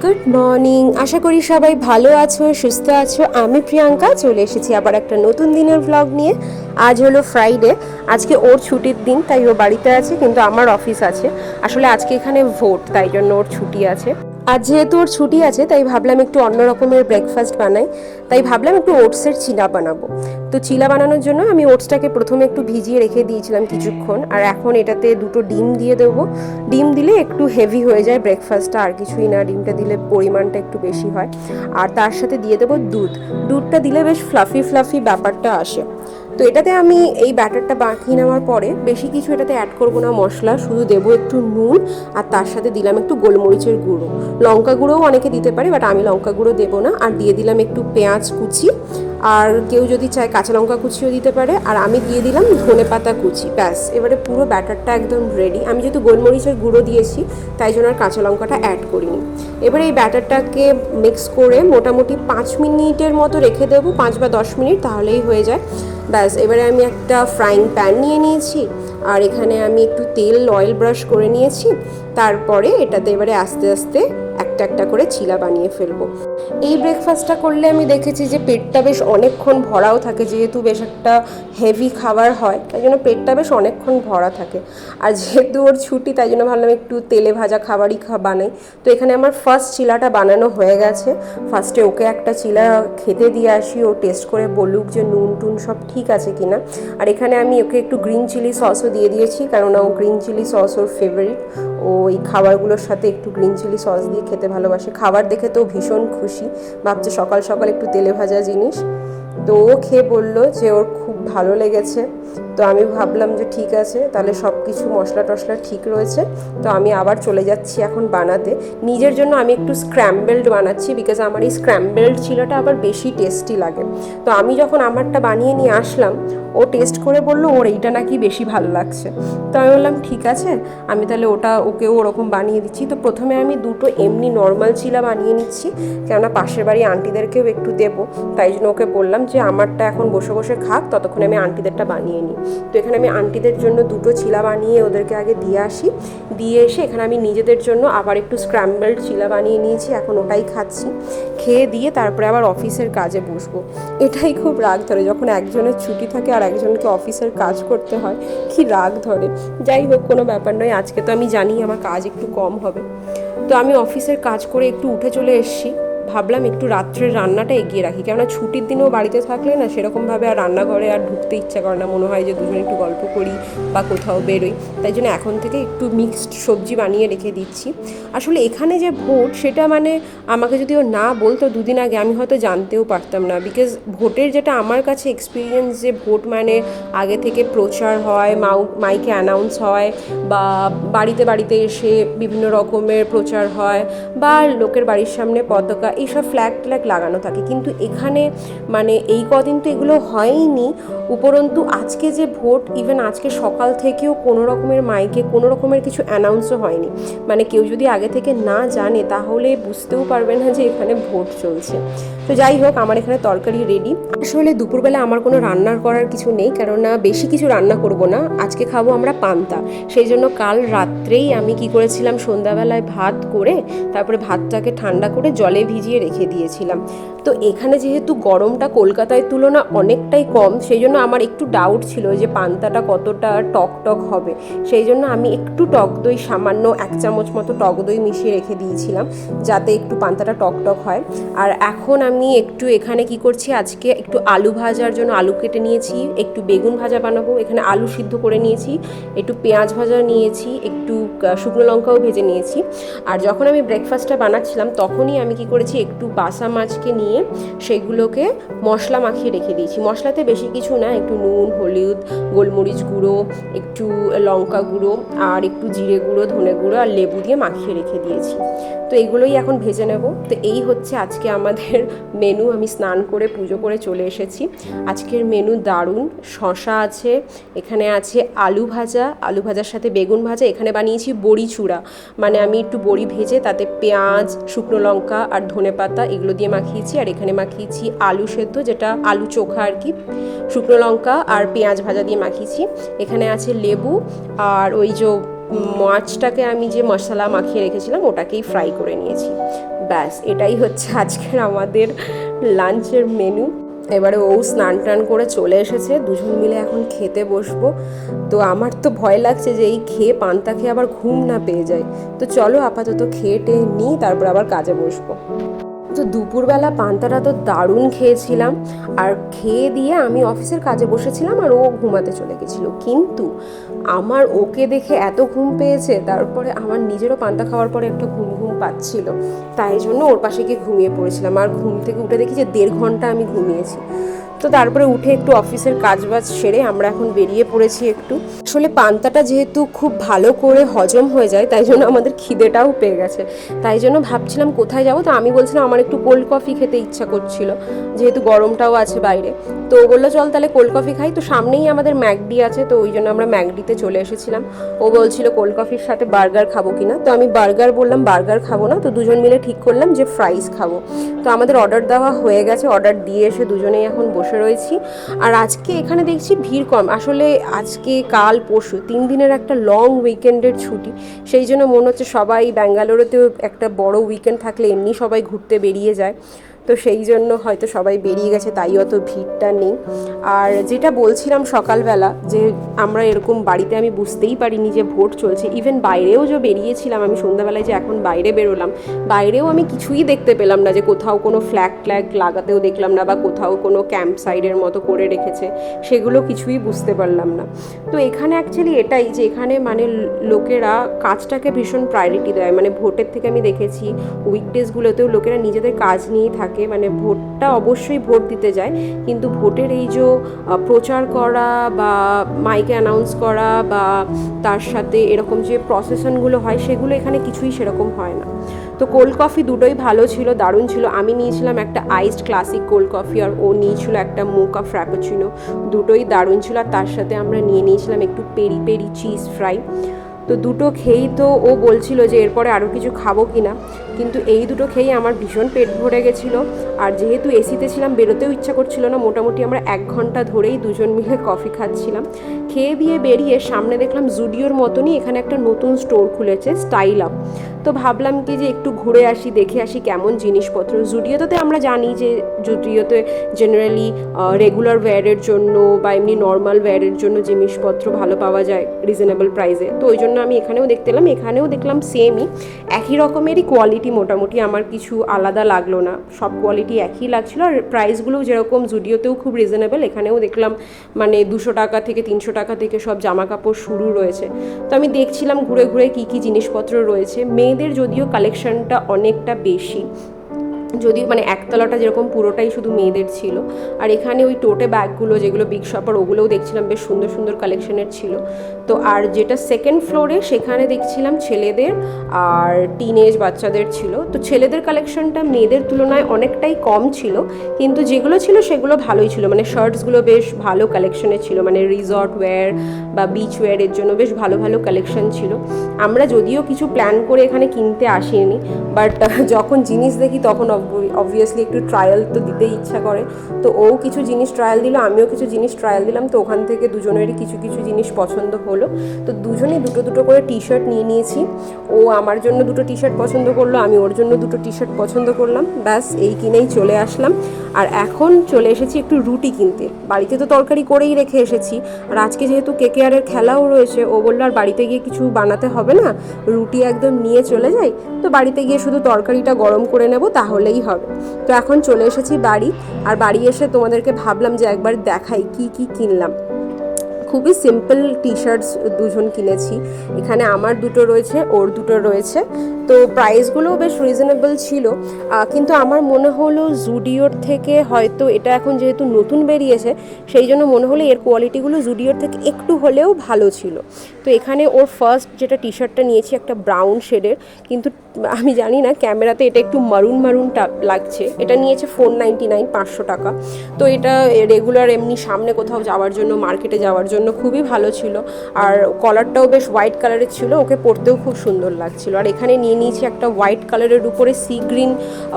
Good morning আশা করি সবাই ভালো আছো, সুস্থ আছো। আমি প্রিয়াঙ্কা, চলে এসেছি আবার একটা নতুন দিনের ভ্লগ নিয়ে। আজ হলো ফ্রাইডে আজকে ওর ছুটির দিন, তাই ও বাড়িতে আছে, কিন্তু আমার অফিস আছে। আসলে আজকে এখানে ভোট তাই জন্য ওর ছুটি আছে। আজ যেহেতু ওর ছুটি আছে, তাই ভাবলাম একটু অন্য রকমের ব্রেকফাস্ট বানাই। তাই ভাবলাম একটু ওটসের চিলা বানাবো। তো চিলা বানানোর জন্য আমি ওটসটাকে প্রথমে একটু ভিজিয়ে রেখে দিয়েছিলাম কিছুক্ষণ। আর এখন এটাতে দুটো ডিম দিয়ে দেবো। ডিম দিলে একটু হেভি হয়ে যায় ব্রেকফাস্টটা আর কিছুই না। ডিমটা দিলে পরিমাণটা একটু বেশি হয়। আর তার সাথে দিয়ে দেবো দুধ। দুধটা দিলে বেশ ফ্লাফি ফ্লাফি ব্যাপারটা আসে। তো এটাতে আমি এই ব্যাটারটা বাঁকিয়ে নেওয়ার পরে বেশি কিছু এটাতে অ্যাড করব না মশলা, শুধু দেবো একটু নুন আর তার সাথে দিলাম একটু গোলমরিচের গুঁড়ো। লঙ্কা গুঁড়োও অনেকে দিতে পারে বাট আমি লঙ্কা গুঁড়ো দেবো না। আর দিয়ে দিলাম একটু পেঁয়াজ কুচি। আর কেউ যদি চায় কাঁচা লঙ্কা কুচিও দিতে পারে, আর আমি দিয়ে দিলাম ধনে পাতা কুচি, ব্যাস। এবারে পুরো ব্যাটারটা একদম রেডি আমি যেহেতু গোলমরিচের গুঁড়ো দিয়েছি, তাই জন্য আর কাঁচা লঙ্কাটা অ্যাড করিনি। এবারে এই ব্যাটারটাকে মিক্স করে মোটামুটি পাঁচ মিনিটের মতো রেখে দেবো, পাঁচ বা দশ মিনিট, তাহলেই হয়ে যায়। ব্যাস, এবারে আমি একটা ফ্রাইং প্যান নিয়ে নিয়েছি, আর এখানে আমি একটু তেল অয়েল ব্রাশ করে নিয়েছি। তারপরে এটাতে এবারে আস্তে আস্তে একটা একটা করে চিলা বানিয়ে ফেলব। এই ব্রেকফাস্টটা করলে আমি দেখেছি যে পেটটা বেশ অনেকক্ষণ ভরাও থাকে, যেহেতু বেশ একটা হেভি খাবার হয়, তাই জন্য পেটটা বেশ অনেকক্ষণ ভরা থাকে। আর যেহেতু ওর ছুটি, তাই জন্য ভাবলাম একটু তেলে ভাজা খাবারই বানাই। তো এখানে আমার ফার্স্ট চিলাটা বানানো হয়ে গেছে। ফার্স্টে ওকে একটা চিলা খেতে দিয়ে আসি, ও টেস্ট করে বলুক যে নুন টুন সব ঠিক আছে কিনা। আর এখানে আমি ওকে একটু গ্রিন চিলি সসও দিয়ে দিয়েছি, কেননা ও গ্রিন চিলি সস ওর ফেভারিট ও এই খাবারগুলোর সাথে একটু গ্রিন চিলি সস দিয়ে খেতে ভালোবাসে। খাবার দেখে তো ভীষণ খুশি। ভাবছে সকাল সকাল একটু তেলে ভাজা জিনিস। তো ও খেয়ে বলল যে ওর খুব ভালো লেগেছে। তো আমি ভাবলাম যে ঠিক আছে, তাহলে সব কিছু মশলা টশলা ঠিক রয়েছে। তো আমি আবার চলে যাচ্ছি এখন বানাতে। নিজের জন্য আমি একটু স্ক্র্যাম্বেলড বানাচ্ছি বিকজ আমার এই স্ক্র্যাম্বেলড চিলাটা আবার বেশি টেস্টি লাগে। তো আমি যখন আমারটা বানিয়ে নিয়ে আসলাম, ও টেস্ট করে বলল, ওর এইটা নাকি বেশি ভালো লাগছে। তো আমি বললাম, ঠিক আছে, আমি তাহলে ওটা ওকেও ওরকম বানিয়ে দিচ্ছি। তো প্রথমে আমি দুটো এমনি নর্মাল চিলা বানিয়ে নিচ্ছি, কেননা পাশের বাড়ি আন্টিদেরকেও একটু দেবো। তাই জন্য ওকে বললাম যে, আমারটা এখন বসে বসে খাক, ততক্ষণে আমি আন্টিদেরটা বানিয়ে নিই। তো এখানে আমি আন্টিদের জন্য দুটো চিলা বানিয়ে ওদেরকে আগে দিয়ে আসি। দিয়ে এসে এখানে আমি নিজেদের জন্য আবার একটু স্ক্র্যাম্বলড চিলা বানিয়ে নিয়েছি, এখন ওটাই খাচ্ছি। খেয়ে দিয়ে তারপরে আবার অফিসের কাজে বসবো। এটাই খুব রাগ ধরে, যখন একজনের ছুটি থাকে আর একজনকে অফিসের কাজ করতে হয়, কি রাগ ধরে। যাই হোক, কোনো ব্যাপার নয়, আজকে তো আমি জানি আমার কাজ একটু কম হবে। তো আমি অফিসের কাজ করে একটু উঠে চলে এসেছি। ভাবলাম একটু রাত্রের রান্নাটা এগিয়ে রাখি। কেননা ছুটির দিনেও বাড়িতে থাকলে না সেরকমভাবে আর রান্নাঘরে আর ঢুকতে ইচ্ছা করে না। মনে হয় যে দুজন একটু গল্প করি বা কোথাও বেরোই। তাই জন্য এখন থেকে একটু মিক্সড সবজি বানিয়ে রেখে দিচ্ছি। আসলে এখানে যে ভোট, সেটা মানে আমাকে যদি ও না বলতো দুদিন আগে, আমি হয়তো জানতেও পারতাম না। বিকজ ভোটের যেটা আমার কাছে এক্সপিরিয়েন্স যে ভোট মানে আগে থেকে প্রচার হয়, মাউ, মাইকে অ্যানাউন্স হয় বা বাড়িতে বাড়িতে এসে বিভিন্ন রকমের প্রচার হয় বা লোকের বাড়ির সামনে পতাকা এইসব ফ্ল্যাগ ট্ল্যাগ লাগানো থাকে। কিন্তু এখানে মানে এই কদিন তো এগুলো হয়নি, উপরন্তু আজকে যে ভোট ইভেন আজকে সকাল থেকেও কোনো রকমের মাইকে কোনো রকমের কিছু অ্যানাউন্সও হয়নি। মানে কেউ যদি আগে থেকে না জানে, তাহলে বুঝতেও পারবে না যে এখানে ভোট চলছে। তো যাই হোক, আমার এখানে তরকারি রেডি আসলে দুপুরবেলা আমার কোনো রান্নার করার কিছু নেই, কেননা বেশি কিছু রান্না করব না। আজকে খাব আমরা পান্তা। সেই জন্য কাল রাত্রেই আমি কি করেছিলাম, সন্ধ্যাবেলায় ভাত করে, তারপরে ভাতটাকে ঠান্ডা করে জলে ভিজিয়ে রেখে দিয়েছিলাম। তো এখানে যেহেতু গরমটা কলকাতায় তুলনা অনেকটাই কম, সেই জন্য আমার একটু ডাউট ছিল যে পান্তাটা কতটা টক টক হবে। সেই জন্য আমি একটু টক দই, সামান্য এক চামচ মতো টক দই মিশিয়ে রেখে দিয়েছিলাম, যাতে একটু পান্তাটা টক টক হয়। আর এখন আমি একটু এখানে কি করছি? আজকে একটু আলু ভাজার জন্য আলু কেটে নিয়েছি, একটু বেগুন ভাজা বানাবো, এখানে আলু সিদ্ধ করে নিয়েছি, একটু পেঁয়াজ ভাজা নিয়েছি, একটু শুকনো লঙ্কাও ভেজে নিয়েছি। আর যখন আমি ব্রেকফাস্টটা বানাচ্ছিলাম, তখনই আমি কি করেছি, একটু বাসা মাছকে নিয়ে সেগুলোকে মশলা মাখিয়ে রেখে দিয়েছি। মশলাতে বেশি কিছু না, একটু নুন, হলুদ, গোলমরিচ গুঁড়ো, একটু লঙ্কা গুঁড়ো, আর একটু জিরে গুঁড়ো, ধনে গুঁড়ো, আর লেবু দিয়ে মাখিয়ে রেখে দিয়েছি। তো এগুলোই এখন ভেজে নেব। তো এই হচ্ছে আজকে আমাদের মেনু আমি স্নান করে পুজো করে চলে এসেছি। আজকের মেনু দারুণ। শশা আছে, এখানে আছে আলু ভাজা। আলু ভাজার সাথে বেগুন ভাজা। এখানে বানিয়েছি বড়ি চূড়া। মানে আমি একটু বড়ি ভেজে তাতে পেঁয়াজ, শুকনো লঙ্কা আর ধনে পাতা এগুলো দিয়ে মাখিয়েছি। আর এখানে মাখিয়েছি আলু সেদ্ধ, যেটা আলু চোখা আর কি। শুকনো লঙ্কা আর পেঁয়াজ ভাজা দিয়ে মাখিয়েছি। এখানে আছে লেবু আর ওই যে মাছটাকে আমি যে মশলা মাখিয়ে রেখেছিলাম, ওটাকেই ফ্রাই করে নিয়েছি। ব্যাস, এটাই হচ্ছে আজকের আমাদের লাঞ্চের মেনু এবারে ও স্নান টান করে চলে এসেছে, দুজন মিলে এখন খেতে বসবো। তো আমার তো ভয় লাগছে যে এই খেয়ে পান্তা খেয়ে আবার ঘুম না পেয়ে যায়। তো চলো আপাতত খেয়ে টেয়ে নিই, তারপর আবার কাজে বসবো। তো দুপুরবেলা পান্তাটা তো দারুণ খেয়েছিলাম। আর খেয়ে দিয়ে আমি অফিসের কাজে বসেছিলাম আর ও ঘুমাতে চলে গেছিল। কিন্তু আমার ওকে দেখে এত ঘুম পেয়েছে, তারপরে আমার নিজেরও পান্তা খাওয়ার পরে একটা ঘুম ঘুম পাচ্ছিল। তাই জন্য ওর পাশে গিয়ে ঘুমিয়ে পড়েছিলাম। আর ঘুম থেকে উঠে দেখি যে দেড় ঘণ্টা আমি ঘুমিয়েছি। তো তারপরে উঠে একটু অফিসের কাজ বাজ সেরে আমরা এখন বেরিয়ে পড়েছি একটু। আসলে পান্তাটা যেহেতু খুব ভালো করে হজম হয়ে যায়, তাই জন্য আমাদের খিদেটাও পেয়ে গেছে। তাই জন্য ভাবছিলাম কোথায় যাব, তো আমি বলছিলাম আমার একটু কোল্ড কফি খেতে ইচ্ছা করছিল, যেহেতু গরমটাও আছে বাইরে। তো ও বলল, চল তাহলে কোল্ড কফি খাই। তো সামনেই আমাদের ম্যাকডি আছে, তো ওই জন্য আমরা ম্যাকডিতে চলে এসেছিলাম। ও বলছিল কোল্ড কফির সাথে বার্গার খাব কিনা? তো আমি বার্গার বললাম, বার্গার খাব না। তো দুজন মিলে ঠিক করলাম যে ফ্রাইস খাব। তো আমাদের অর্ডার দেওয়া হয়ে গেছে অর্ডার দিয়ে এসে দুজনেই এখন বসে রয়েছি। আর আজকে এখানে দেখছি ভিড় কম। আসলে আজকে, কাল, পরশু তিন দিনের একটা লং উইকেন্ডের ছুটি। সেই জন্য মনে হচ্ছে সবাই ব্যাঙ্গালোরেতেও একটা বড় উইকেন্ড থাকলে এমনি সবাই ঘুরতে বেরিয়ে যায়। তো সেই জন্য হয়তো সবাই বেরিয়ে গেছে, তাই অত ভিড়টা নেই। আর যেটা বলছিলাম সকালবেলা যে আমরা এরকম বাড়িতে আমি বুঝতেই পারিনি যে ভোট চলছে। ইভেন বাইরেও যে বেরিয়েছিলাম আমি সন্ধ্যাবেলায় যে এখন বাইরে বেরোলাম, বাইরেও আমি কিছুই দেখতে পেলাম না যে কোথাও কোনো ফ্ল্যাগ ট্ল্যাগ লাগাতেও দেখলাম না বা কোথাও কোনো ক্যাম্প সাইডের মতো করে রেখেছে, সেগুলো কিছুই বুঝতে পারলাম না। তো এখানে অ্যাকচুয়ালি এটাই যে এখানে মানে লোকেরা কাজটাকে ভীষণ প্রায়োরিটি দেয়। মানে ভোটের থেকে আমি দেখেছি উইকডেজগুলোতেও লোকেরা নিজেদের কাজ নিয়েই থাকে। মানে ভোটটা অবশ্যই ভোট দিতে যায়। কিন্তু ভোটের এই যে প্রচার করা বা মাইকে অ্যানাউন্স করা বা তার সাথে এরকম যে প্রসেশনগুলো হয়, সেগুলো এখানে কিছুই সেরকম হয় না। তো কোল্ড কফি দুটোই ভালো ছিল, দারুণ ছিল। আমি নিয়েছিলাম একটা আইসড ক্লাসিক কোল্ড কফি আর ও নিয়েছিল একটা মোকা ফ্র্যাপোচিনো দুটোই দারুণ ছিল আর তার সাথে আমরা নিয়ে নিয়েছিলাম একটু পেরি পেরি চিজ ফ্রাই তো দুটো খেয়েই তো ও বলছিল যে, এরপরে আরও কিছু খাব কি না কিন্তু এই দুটো খেয়েই আমার ভীষণ পেট ভরে গেছিল। আর যেহেতু এসিতে ছিলাম, বেরোতেও ইচ্ছা করছিল না। মোটামুটি আমরা এক ঘণ্টা ধরেই দুজন মিলে কফি খাচ্ছিলাম। খেয়ে দিয়ে বেরিয়ে সামনে দেখলাম জুডিওর মতনই এখানে একটা নতুন স্টোর খুলেছে, স্টাইল আপ। তো ভাবলাম কি যে একটু ঘুরে আসি, দেখে আসি কেমন জিনিসপত্র। জুডিওতে আমরা জানি যে জুডিওতে জেনারেলি রেগুলার ওয়্যারের জন্য বা এমনি নর্মাল ওয়্যারের জন্য জিনিসপত্র ভালো পাওয়া যায় রিজনেবল প্রাইসে তো ওই জন্য আমি এখানেও দেখতে এলাম, এখানেও দেখলাম সেমই একই রকমেরই কোয়ালিটি মোটামুটি আমার কিছু আলাদা লাগল না। সব কোয়ালিটি একই লাগছিল আর প্রাইসগুলোও যেরকম জুডিওতেও খুব রিজনেবল এখানেও দেখলাম মানে দুশো টাকা থেকে তিনশো টাকা থেকে সব জামা কাপড় শুরু রয়েছে। তো আমি দেখছিলাম ঘুরে ঘুরে কী কী জিনিসপত্র রয়েছে। মেয়েদের যদিও কালেকশনটা অনেকটা বেশি। যদিও মানে একতলাটা যেরকম পুরোটাই শুধু মেয়েদের ছিল। আর এখানে ওই টোটে ব্যাগগুলো যেগুলো বিগ শপার ওগুলোও দেখছিলাম, বেশ সুন্দর সুন্দর কালেকশনের ছিল। তো আর যেটা সেকেন্ড ফ্লোরে সেখানে দেখছিলাম ছেলেদের আর টিনেজ বাচ্চাদের ছিল। তো ছেলেদের কালেকশনটা মেয়েদের তুলনায় অনেকটাই কম ছিল, কিন্তু যেগুলো ছিল সেগুলো ভালোই ছিল। মানে শার্টসগুলো বেশ ভালো কালেকশনের ছিল। মানে রিসর্ট ওয়্যার বা বিচ ওয়্যারের জন্য বেশ ভালো ভালো কালেকশন ছিল। আমরা যদিও কিছু প্ল্যান করে এখানে কিনতে আসিনি বাট যখন জিনিস দেখি তখন অবভিয়াসলি একটু ট্রায়াল তো দিতে ইচ্ছা করে। তো ও কিছু জিনিস ট্রায়াল দিল, আমিও কিছু জিনিস ট্রায়াল দিলাম, তো ওখান থেকে দুজনেরই কিছু কিছু জিনিস পছন্দ হলো। তো দুজনেই দুটো দুটো করে টি শার্ট নিয়ে নিয়েছি। ও আমার জন্য দুটো টি শার্ট পছন্দ করল, আমি ওর জন্য দুটো টি শার্ট পছন্দ করলাম। ব্যাস, এই কিনেই চলে আসলাম। আর এখন চলে এসেছি একটু রুটি কিনতে। বাড়িতে তো তরকারি করেই রেখে এসেছি। আর আজকে যেহেতু কেকেআরের খেলাও রয়েছে, ও বলল আর বাড়িতে গিয়ে কিছু বানাতে হবে না? রুটি একদম নিয়ে চলে যাই। তো বাড়িতে গিয়ে শুধু তরকারিটা গরম করে নেব তাহলেই হবে। তো এখন চলে এসেছি বাড়ি, আর বাড়ি এসে তোমাদেরকে ভাবলাম যে একবার দেখাই কি কি কিনলাম। খুবই সিম্পল টি শার্টস দুজন কিনেছি। এখানে আমার দুটো রয়েছে, ওর দুটো রয়েছে। তো প্রাইসগুলোও বেশ রিজনেবল ছিল। কিন্তু আমার মনে হলো জুডিওর থেকে হয়তো এটা এখন যেহেতু নতুন বেরিয়েছে, সেই জন্য মনে হলো এর কোয়ালিটিগুলো জুডিওর থেকে একটু হলেও ভালো ছিল। তো এখানে ওর ফার্স্ট যেটা টি শার্টটা নিয়েছি, একটা ব্রাউন শেডের কিন্তু আমি জানি না, ক্যামেরাতে এটা একটু মারুন মারুন লাগছে। এটা নিয়েছে ফোর নাইনটি নাইন পাঁচশো টাকা। তো এটা রেগুলার এমনি সামনে কোথাও যাওয়ার জন্য মার্কেটে যাওয়ার জন্য খুবই ভালো ছিল। আর কলারটাও বেশ হোয়াইট কালারের ছিল, ওকে পরতেও খুব সুন্দর লাগছিল। আর এখানে নিয়ে নিয়েছি একটা হোয়াইট কালারের উপরে সি গ্রিন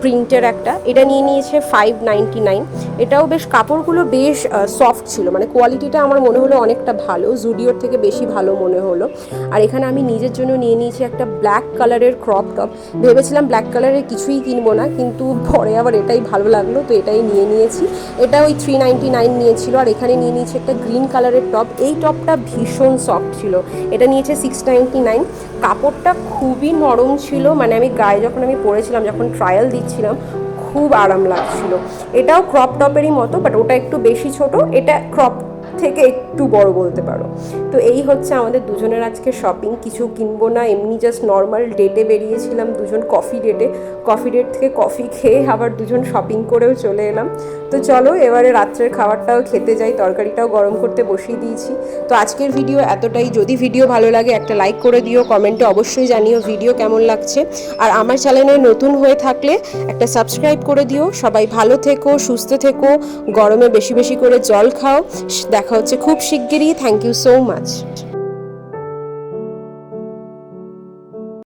প্রিন্টের একটা। এটা নিয়ে নিয়েছে ফাইভ নাইনটি নাইন এটাও বেশ কাপড়গুলো বেশ সফট ছিল। মানে কোয়ালিটিটা আমার মনে হলো অনেকটা ভালো জুডিওর থেকে বেশি ভালো মনে হলো। আর এখানে আমি নিজের জন্য নিয়ে নিয়েছি একটা ব্ল্যাক কালারের ক্রপ টপ ভেবেছিলাম ব্ল্যাক কালারের কিছুই কিনবো না, কিন্তু পরে আবার এটাই ভালো লাগল, তো এটাই নিয়ে নিয়েছি। এটা ওই থ্রি নাইনটি নাইন নিয়েছিল, আর এখানে নিয়ে নিয়েছি একটা গ্রিন কালারের টপ এই টপটা ভীষণ সফট ছিল। এটা নিয়েছে সিক্স নাইনটি নাইন কাপড়টা খুবই নরম ছিল মানে আমি গায়ে যখন আমি পরেছিলাম, যখন ট্রায়াল দিচ্ছিলাম, খুব আরাম লাগছিল। এটাও ক্রপ টপেরই মতো বাট ওটা একটু বেশি ছোট। এটা ক্রপ থেকে একটু বড় বলতে পারো। তো এই হচ্ছে আমাদের দুজনের আজকে শপিং কিছু কিনবো না, এমনি জাস্ট নর্মাল ডেটে বেরিয়েছিলাম দুজন কফি ডেটে কফি ডেট থেকে কফি খেয়ে আবার দুজন শপিং করেও চলে এলাম। তো চলো, এবারে রাত্রের খাবারটাও, খেতে যাই, তরকারিটাও গরম করতে বসিয়ে দিয়েছি। তো আজকের ভিডিও এতটাই। যদি ভিডিও ভালো লাগে, একটা লাইক করে দিও কমেন্টে অবশ্যই জানিও ভিডিও কেমন লাগছে। আর আমার চ্যানেলে নতুন হয়ে থাকলে একটা সাবস্ক্রাইব করে দিও। সবাই ভালো থেকো, সুস্থ থেকো, গরমে বেশি বেশি করে জল খাও। দেখা হচ্ছে খুব শিগগিরই। Thank you so much